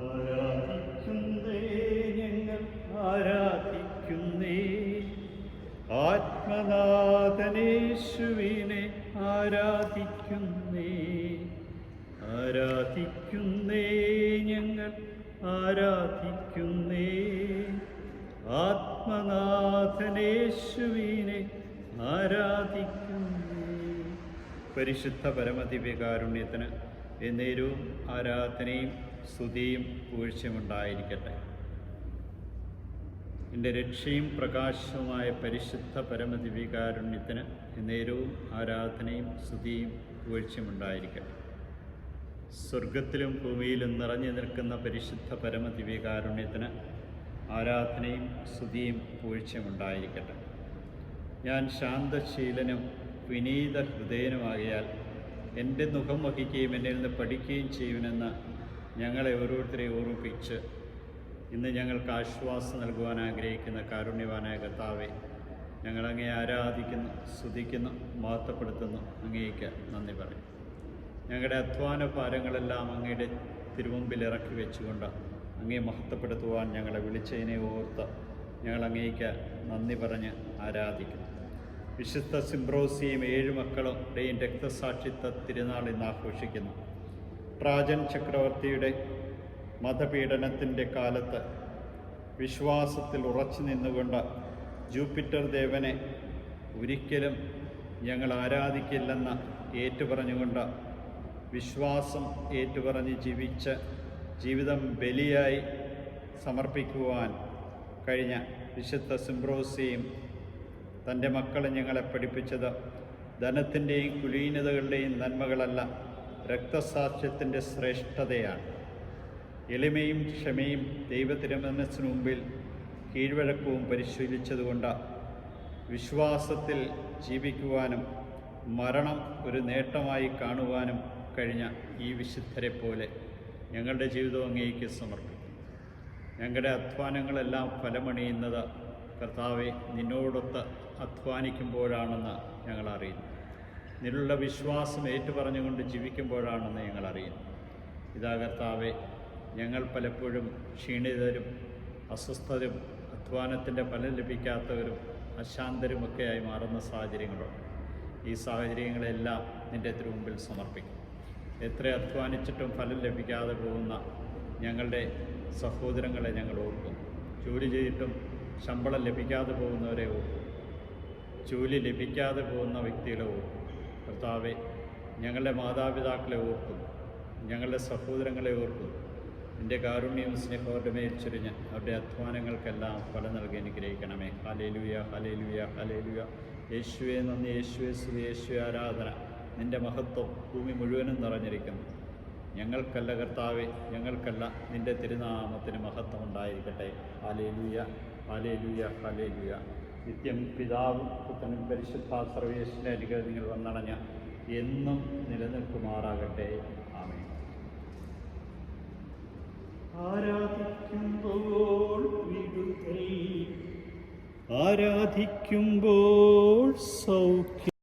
ആരാധിക്കുന്നേ ഞങ്ങൾ ആരാധിക്കുന്നേ? ആത്മനാഥനേശുവിനെ ആരാധിക്കുന്നേ? ആരാധിക്കുന്നേ ഞങ്ങൾ ആരാധിക്കുന്നേ? ആത്മനാഥനേശുവിനെ ആരാധിക്കുന്നേ? പരിശുദ്ധ പരമദിവ്യകാരുണ്യത്തിന് എന്നേരും ആരാധനയും സ്തുതിയും പൂഴ്ചയുമുണ്ടായിരിക്കട്ടെ എന്റെ രക്ഷയും പ്രകാശവുമായ പരിശുദ്ധ പരമദിവികാരുണ്യത്തിന് നേരവും ആരാധനയും സ്തുതിയും ഉണ്ടായിരിക്കട്ടെ. സ്വർഗത്തിലും ഭൂമിയിലും നിറഞ്ഞു നിൽക്കുന്ന പരിശുദ്ധ പരമദിവികാരുണ്യത്തിന് ആരാധനയും സ്തുതിയും ഉണ്ടായിരിക്കട്ടെ. ഞാൻ ശാന്തശീലനും വിനീത ഹൃദയനുമാകിയാൽ എന്റെ മുഖം വഹിക്കുകയും എന്നിൽ നിന്ന് പഠിക്കുകയും ചെയ്യുമെന്ന് ഞങ്ങളെ ഓരോരുത്തരെ ഓർമ്മിപ്പിച്ച് ഇന്ന് ഞങ്ങൾക്ക് ആശ്വാസം നൽകുവാൻ ആഗ്രഹിക്കുന്ന കാരുണ്യവാനായ കർത്താവെ ഞങ്ങൾ അങ്ങേ ആരാധിക്കുന്നു സ്തുതിക്കുന്നു മഹത്വപ്പെടുത്തുന്നു. അങ്ങേക്ക് നന്ദി പറയും. ഞങ്ങളുടെ അധ്വാന ഭാരങ്ങളെല്ലാം അങ്ങയുടെ തിരുമുമ്പിൽ ഇറക്കി വെച്ചുകൊണ്ട് അങ്ങേ മഹത്വപ്പെടുത്തുവാൻ ഞങ്ങളെ വിളിച്ചതിനെ ഓർത്ത് ഞങ്ങൾ അങ്ങേക്ക് നന്ദി പറഞ്ഞ് ആരാധിക്കുന്നു. വിശുദ്ധ സിംബ്രോസിയും ഏഴ് മക്കളും രക്തസാക്ഷിത്വ തിരുനാൾ ഇന്ന് ആഘോഷിക്കുന്നു. ട്രാജൻ ചക്രവർത്തിയുടെ മതപീഡനത്തിന്റെ കാലത്ത് വിശ്വാസത്തിൽ ഉറച്ചു നിന്നുകൊണ്ട് ജൂപ്പിറ്റർ ദേവനെ ഒരിക്കലും ഞങ്ങൾ ആരാധിക്കില്ലെന്ന് ഏറ്റുപറഞ്ഞുകൊണ്ട് വിശ്വാസം ഏറ്റുപറഞ്ഞ് ജീവിച്ച് ജീവിതം ബലിയായി സമർപ്പിക്കുവാൻ കഴിഞ്ഞ വിശുദ്ധ സിംബ്രോസിയും തന്റെ മക്കളെ ഞങ്ങളെ പഠിപ്പിച്ചത് ധനത്തിന്റെയും കുലീനതകളുടെയും നന്മകളല്ല. രക്തസാക്ഷ്യത്തിന്റെ ശ്രേഷ്ഠതയാണ്. എളിമയും ക്ഷമയും ദൈവത്തിരുമനസ്സിനു മുമ്പിൽ കീഴ്വഴക്കവും പരിശീലിച്ചതുകൊണ്ട് വിശ്വാസത്തിൽ ജീവിക്കുവാനും മരണം ഒരു നേട്ടമായി കാണുവാനും കഴിഞ്ഞ ഈ വിശുദ്ധരെ പോലെ ഞങ്ങളുടെ ജീവിതം അങ്ങേക്ക് സമർപ്പിക്കും. ഞങ്ങളുടെ അധ്വാനങ്ങളെല്ലാം ഫലമണിയുന്നത് കർത്താവെ നിന്നോടൊത്ത് അധ്വാനിക്കുമ്പോഴാണെന്ന് ഞങ്ങൾ അറിയുന്നു നിന്നുള്ള വിശ്വാസം ഏറ്റുപറഞ്ഞുകൊണ്ട് ജീവിക്കുമ്പോഴാണെന്ന് ഞങ്ങൾ അറിയുന്നു ഇതാ കർത്താവെ ഞങ്ങൾ പലപ്പോഴും ക്ഷീണിതരും അസ്വസ്ഥരും അധ്വാനത്തിന്റെ ഫലം ലഭിക്കാത്തവരും അശാന്തരുമൊക്കെയായി മാറുന്ന സാഹചര്യങ്ങളുണ്ട്. ഈ സാഹചര്യങ്ങളെല്ലാം നിന്റെ തിരുമുമ്പിൽ സമർപ്പിക്കും. എത്ര അധ്വാനിച്ചിട്ടും ഫലം ലഭിക്കാതെ പോകുന്ന ഞങ്ങളുടെ സഹോദരങ്ങളെ ഞങ്ങൾ ഓർക്കുന്നു ജോലി ചെയ്തിട്ടും ശമ്പളം ലഭിക്കാതെ പോകുന്നവരെ ഓർക്കും. ജോലി ലഭിക്കാതെ പോകുന്ന വ്യക്തികളെ ഓർക്കും. കർത്താവെ ഞങ്ങളുടെ മാതാപിതാക്കളെ ഓർക്കുന്നു. ഞങ്ങളുടെ സഹോദരങ്ങളെ ഓർക്കുന്നു. എന്റെ കാരുണ്യവും സ്നേഹവരുടെ മേൽ ചൊരിഞ്ഞ് അവരുടെ അധ്വാനങ്ങൾക്കെല്ലാം ഫലം നൽകി അനുഗ്രഹിക്കണമേ. ഹലേലുയ ഹലേലുയ ഹലേലുയ യേശുവെ നന്ദി. യേശുവെ ശ്രീ യേശുവെ ആരാധന. നിന്റെ മഹത്വം ഭൂമി മുഴുവനും നിറഞ്ഞിരിക്കുന്നു. ഞങ്ങൾക്കല്ല കർത്താവെ ഞങ്ങൾക്കല്ല നിന്റെ തിരുനാമത്തിന് മഹത്വം ഉണ്ടായിരിക്കട്ടെ. ഹാലേലുയ ഹാലേലുയ ഹാലേലുയ നിത്യം പിതാവും പുത്രനും പരിശുദ്ധ സർവേശ്വര അനുഗ്രഹങ്ങൾ വന്നടഞ്ഞ എന്നും നിലനിൽക്കുമാറാകട്ടെ. ആമേ ആരാധിക്കുമ്പോൾ ആരാധിക്കുമ്പോൾ സൗഖ്യം.